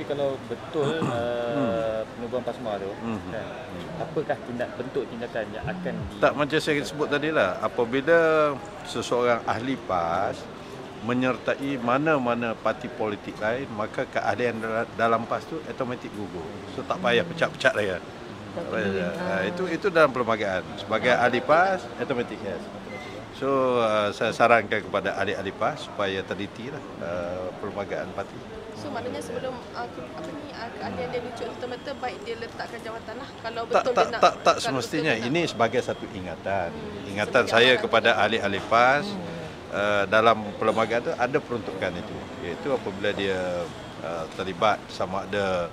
kalau betul uh, penubuhan PASMA tu, Hmm. kan, apakah tindak bentuk tindakan yang akan di Tak macam saya sebut tadi lah, apabila seseorang ahli PAS menyertai mana-mana parti politik lain, maka keahlian dal- dalam PAS tu automatik gugur. So tak payah pecat-pecat lagi. kan. Tak payah. Ha, itu itu dalam perlembagaan. Sebagai ahli PAS, automatik yes. So uh, saya sarankan kepada ahli-ahli PAS supaya teliti lah uh, perlembagaan parti. So maknanya sebelum uh, apa ni uh, keahlian dia lucu serta-merta baik dia letakkan jawatan lah. Kalau tak betul tak dia nak tak tak semestinya. betul ini sebagai satu ingatan. Hmm, ingatan saya kepada ahli-ahli PAS uh, dalam perlembagaan itu ada peruntukan itu. Iaitu apabila dia uh, terlibat sama ada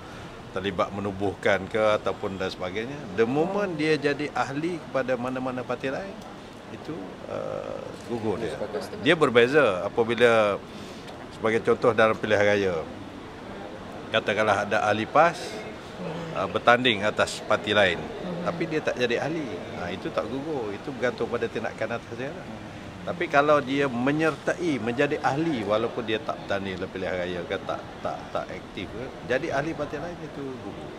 terlibat menubuhkan ke ataupun dan sebagainya the moment dia jadi ahli kepada mana-mana parti lain itu uh, gugur dia. Dia berbeza apabila sebagai contoh dalam pilihan raya. Katakanlah ada ahli PAS uh, bertanding atas parti lain. Tapi dia tak jadi ahli. Ha, itu tak gugur. Itu bergantung pada tindakan atas dia. Lah. tapi kalau dia menyertai menjadi ahli walaupun dia tak bertanding dalam pilihan raya ke tak tak tak aktif ke jadi ahli parti lain itu gugur.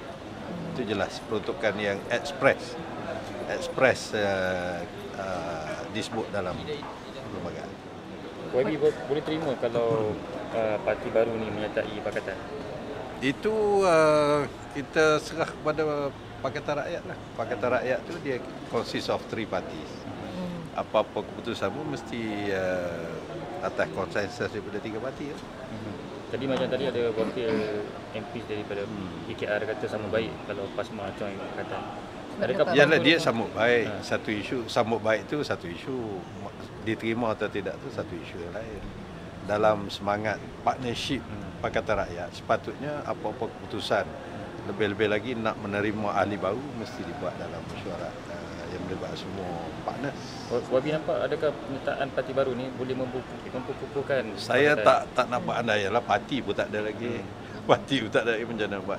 Itu jelas peruntukan yang express. Express uh, uh, disebut dalam perlembagaan YB bo- boleh terima kalau uh, parti baru ni menyertai Pakatan? Itu uh, kita serah kepada Pakatan Rakyat lah. Pakatan Rakyat tu dia consist of three parties. Apa-apa keputusan pun mesti uh, atas konsensus daripada tiga parti lah. Jadi macam tadi ada wakil MP daripada Hmm. PKR kata sama baik kalau PASMA join Pakatan. Yalah apa. dia sambut baik. Ha. Satu isu sambut baik tu satu isu. Diterima atau tidak tu satu isu yang lain. Dalam semangat partnership Hmm. Pakatan Rakyat sepatutnya apa-apa keputusan lebih-lebih lagi nak menerima ahli baru mesti dibuat dalam mesyuarat uh, yang melibat semua partner. YB nampak adakah penyertaan parti baru ni boleh memperkukuhkan Saya tak tak nampak anda ialah parti pun tak ada lagi. Parti pun tak ada lagi macam mana buat